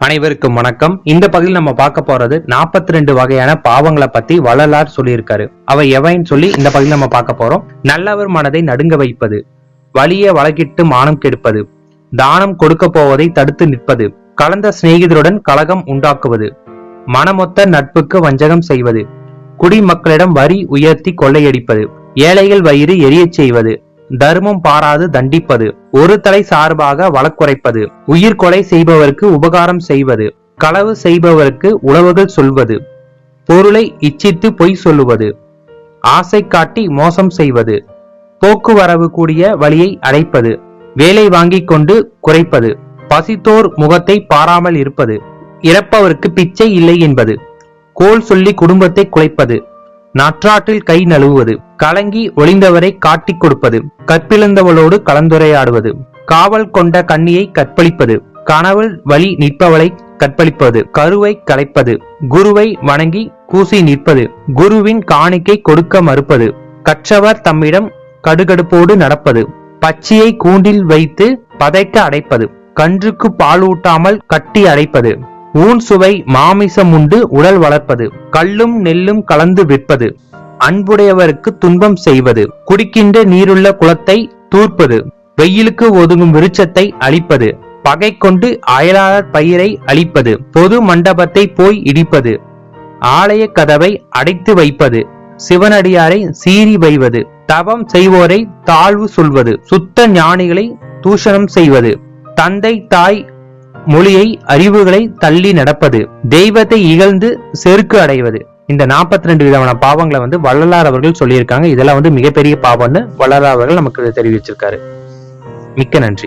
அனைவருக்கும் வணக்கம். இந்த பகுதியில் நம்ம பார்க்க போறது 42 ரெண்டு வகையான பாவங்களை பத்தி வள்ளலார் சொல்லியிருக்காரு. அவை எவைன்னு சொல்லி இந்த பகுதியில் நம்ம பார்க்க போறோம். நல்லவர் மனதை நடுங்க வைப்பது வலிய வழக்கிட்டு மானம் கெடுப்பது தானம் கொடுக்க போவதை தடுத்து நிற்பது கலந்த சிநேகிதருடன் கலகம் உண்டாக்குவது மனமொத்த நட்புக்கு வஞ்சகம் செய்வது குடிமக்களிடம் வரி உயர்த்தி கொள்ளையடிப்பது ஏழைகள் வயிறு எரியச் செய்வது தர்மம் பாராது தண்டிப்பது ஒரு தலை சார்பாக வழக்குரைப்பது உயிர்கொலை செய்பவருக்கு உபகாரம் செய்வது களவு செய்பவருக்கு உளவுகள் சொல்வது பொருளை இச்சித்து பொய் சொல்லுவது ஆசை காட்டி மோசம் செய்வது போக்குவரவு கூடிய வழியை அடைப்பது வேலை வாங்கிக் கொண்டு குறைப்பது பசித்தோர் முகத்தை பாராமல் இருப்பது இறப்பவருக்கு பிச்சை இல்லை என்பது கோல் சொல்லி குடும்பத்தை குலைப்பது நற்றாற்றில் கை நழுவுவது கலங்கி ஒளிந்தவரை காட்டிக் கொடுப்பது கற்பிழந்தவளோடு கலந்துரையாடுவது காவல் கொண்ட கண்ணியை கற்பழிப்பது கனவில் வழி நிற்பவளை கற்பழிப்பது கருவை கலைப்பது குருவை வணங்கி கூசி நிற்பது குருவின் காணிக்கை கொடுக்க மறுப்பது கற்றவர் தம்மிடம் கடுகடுப்போடு நடப்பது பச்சியை கூண்டில் வைத்து பதைக்க அடைப்பது கன்றுக்கு பாலூட்டாமல் கட்டி அடைப்பது ஊன் சுவை மாமிசம் உண்டு உடல் வளர்ப்பது கல்லும் நெல்லும் கலந்து விற்பது. அன்புடையவருக்கு துன்பம் செய்வது குடிக்கின்ற நீருள்ள குளத்தை தூர்ப்பது வெயிலுக்கு ஒதுங்கும் விருட்சத்தை அழிப்பது பகை கொண்டு அயலாளர் பயிரை அழிப்பது பொது மண்டபத்தை போய் இடிப்பது ஆலய கதவை அடைத்து வைப்பது சிவனடியாரை சீறி வைவது தவம் செய்வோரை தாழ்வு சொல்வது சுத்த ஞானிகளை தூஷணம் செய்வது தந்தை தாய் மொழியை அறிவுகளை தள்ளி நடப்பது தெய்வத்தை இகழ்ந்து செருக்கு அடைவது. இந்த 42 ரெண்டு விதமான பாவங்களை வந்து வள்ளலார் அவர்கள் சொல்லியிருக்காங்க. இதெல்லாம் வந்து மிகப்பெரிய பாவம்னு வள்ளலார் அவர்கள் நமக்கு தெரிவிச்சிருக்காரு. மிக்க நன்றி.